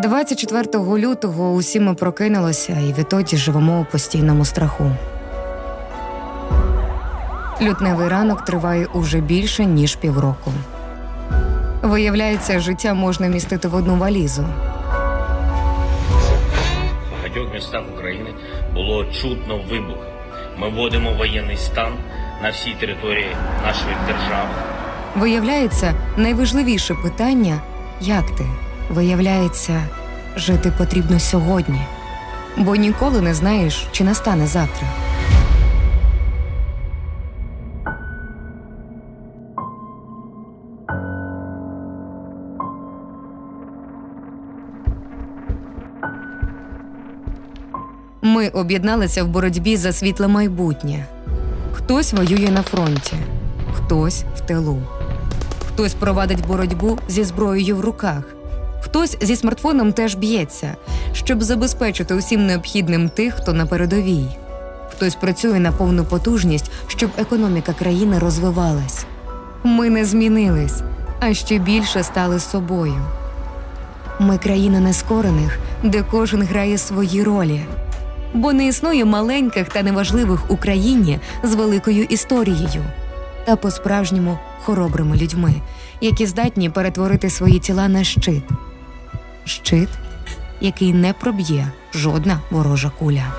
24 лютого усі ми прокинулися і відтоді живемо у постійному страху. Лютневий ранок триває уже більше ніж півроку. Виявляється, життя можна містити в одну валізу. В багатьох містах України було чутно вибухи. Ми вводимо воєнний стан на всій території нашої держави. Виявляється, найважливіше питання як ти? Виявляється, жити потрібно сьогодні, бо ніколи не знаєш, чи настане завтра. Ми об'єдналися в боротьбі за світле майбутнє. Хтось воює на фронті, хтось в тилу. Хтось провадить боротьбу зі зброєю в руках, хтось зі смартфоном теж б'ється, щоб забезпечити усім необхідним тих, хто на передовій. Хтось працює на повну потужність, щоб економіка країни розвивалась. Ми не змінились, а ще більше стали собою. Ми країна нескорених, де кожен грає свої ролі. Бо не існує маленьких та неважливих Україні з великою історією та по-справжньому хоробрими людьми, які здатні перетворити свої тіла на щит. Щит, який не проб'є жодна ворожа куля.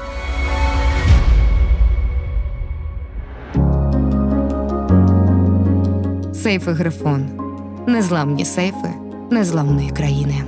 Сейфи Грифон. Незламні сейфи незламної країни.